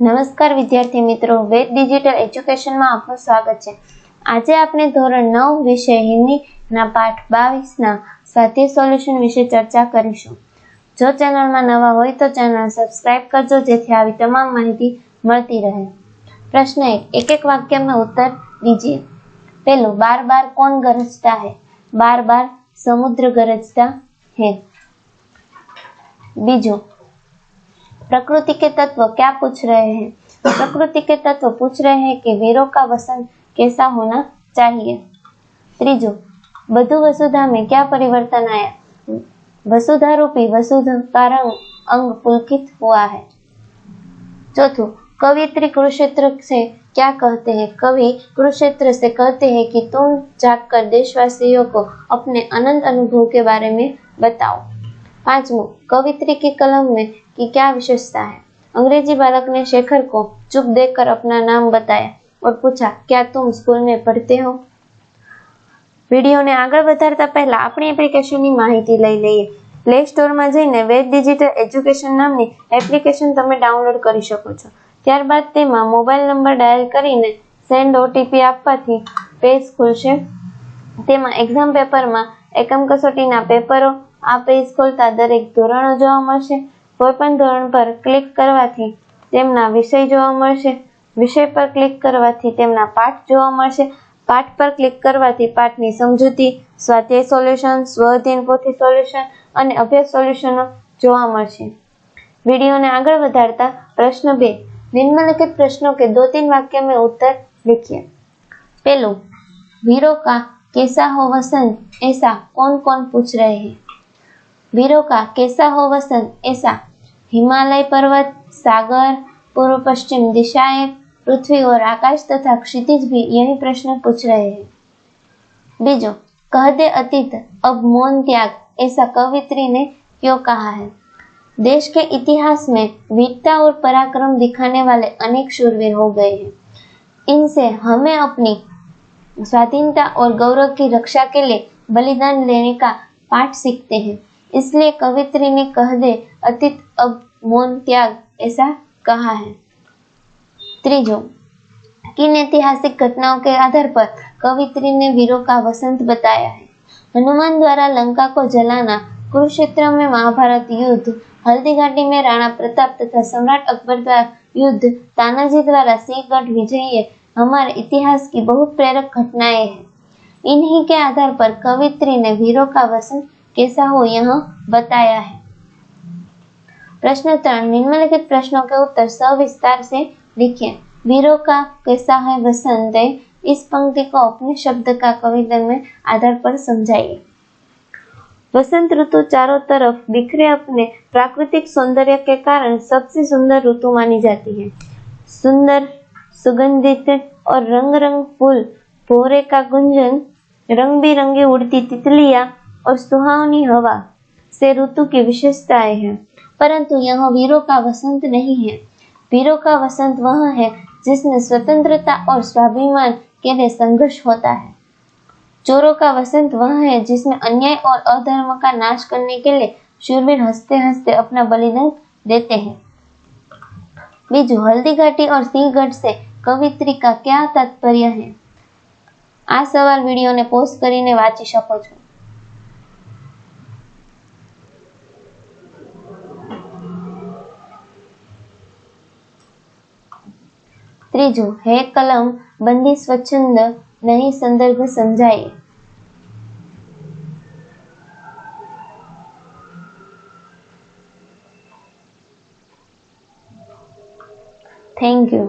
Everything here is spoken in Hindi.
નમસ્કાર વિદ્યાર્થી મિત્રો, વેદ ડિજિટલ એજ્યુકેશનમાં આપનું સ્વાગત છે. આજે આપણે ધોરણ નવ વિષય હિન્દીના પાઠ બાવીસના સ્વાધ્યાય સોલ્યુશન વિશે ચર્ચા કરીશું. જો ચેનલમાં નવા હોય તો ચેનલ સબસ્ક્રાઇબ કરજો, જેથી આવી તમામ માહિતી મળતી રહે. પ્રશ્ન એક એક એક વાક્યમાં ઉત્તર દીજીએ. પેલું બાર બાર કોણ ગરજતા હે? બાર બાર સમુદ્ર ગરજતા હે. બીજું प्रकृति के तत्व क्या पूछ रहे हैं? प्रकृति के तत्व पूछ रहे हैं कि वीरों का वसन कैसा होना चाहिए? त्रीजो, बधु वसुधा में क्या परिवर्तन आया? वसुधा रूपी वसुधा का रंग अंग पुलकित हुआ है। चौथो, कवित्री कुरुक्षेत्र से क्या कहते हैं? कवि कुरुक्षेत्र से कहते हैं कि तुम जाकर देशवासियों को अपने अनंत अनुभव के बारे में बताओ। પાંચમું, કવિત્રી કી कलम में की વિશેષતા विशेषता અંગ્રેજી બાળકને શેખર કો शेखर દેખ કર અપના નામ બતાયા बताया और पूछा क्या तुम स्कूल में पढ़ते વિડીયોને આગળ વધારતા પહેલા આપણી એપ્લિકેશનની માહિતી લઈ લઈએ. પ્લે સ્ટોરમાં જઈને વેદ ડિજિટલ એજ્યુકેશન નામની એપ્લિકેશન તમે ડાઉનલોડ કરી શકો છો. ત્યારબાદ તેમાં મોબાઈલ નંબર ડાયલ કરીને સેન્ડ ઓટીપી આપવાથી પેજ ખુલશે. તેમાં એક્ઝામ પેપરમાં એકમ કસોટીના પેપરો આ પેજ ખોલતા દરેક ધોરણો જોવા મળશે કોઈપણ ધોરણ પર ક્લિક કરવાથી તેમના વિષય જોવા મળશે વિષય પર ક્લિક કરવાથી તેમના પાઠ જોવા મળશે પાઠ પર ક્લિક કરવાથી પાઠની સમજૂતી સ્વાધ્યાય સોલ્યુશન સ્વઅધ્યયન પોથી સોલ્યુશન અને અભ્યાસ સોલ્યુશનો જોવા મળશે वीडियो ने आगे बढ़ाता प्रश्न बे निम्नलिखित प्रश्नों के दो तीन वाक्य में उत्तर लिखिए पहलो वीरों का कैसा हो वसंत ऐसा कौन कौन पूछ रहे हैं वीरों का कैसा हो वसंत ऐसा। हिमालय पर्वत, सागर, पूर्व पश्चिम दिशाएँ, पृथ्वी और आकाश तथा क्षितिज भी यही प्रश्न पूछ रहे हैं। बीजो, कह दे अतीत, अब मौन त्याग, ऐसा कवित्री ने क्यों कहा है? देश के इतिहास में वीरता और पराक्रम दिखाने वाले अनेक शूरवीर हो गए हैं। इनसे हमें अपनी स्वाधीनता और गौरव की रक्षा के लिए बलिदान लेने का पाठ सीखते हैं। इसलिए कवित्री ने कह दे, अतीत, अब मौन त्याग, ऐसा कहा है। त्रिजो, किन ऐतिहासिक घटनाओं के आधार पर कवित्री ने वीरों का वसंत बताया है? हनुमान द्वारा लंका को जलाना, कुरुक्षेत्र में महाभारत युद्ध, हल्दी घाटी में राणा प्रताप तथा सम्राट अकबर द्वारा युद्ध, तानाजी द्वारा सिंहगढ़ विजय, हमारे इतिहास की बहुत प्रेरक घटनाएँ हैं। इन्हीं के आधार पर कवित्री ने वीरों का वसंत कैसा हो यह बताया है। प्रश्न त्रण निम्नलिखित प्रश्नों के उत्तर सविस्तार से लिखिए वीरों का कैसा है वसंत इस पंक्ति को अपने शब्द का कविता में आधार पर समझाइए। वसंत ऋतु चारों तरफ़ बिखरे अपने प्राकृतिक सौंदर्य के कारण सबसे सुंदर ऋतु मानी जाती है। सुंदर, सुगंधित और रंग रंग फूल भोरे का गुंजन रंग बिरंगी उड़ती तितलियाँ और सुहावनी हवा से ऋतु की विशेषताएं हैं परंतु यह वीरों का वसंत नहीं है वीरों का वसंत वह है जिसमें स्वतंत्रता और स्वाभिमान के लिए संघर्ष होता है चोरों का वसंत वह है जिसमें अन्याय और अधर्म का नाश करने के लिए शूरवीर हंसते हंसते अपना बलिदान देते हैं बीजू हल्दी घाटी और सिंहगढ़ से कवित्री का क्या तात्पर्य है આ સવાલ વિડીયોને પોસ્ટ કરીને વાંચી શકો છો ત્રીજું હે કલમ બંદી સ્વચ્છંદ નહીં સંદર્ભ સમજાય થેન્ક યુ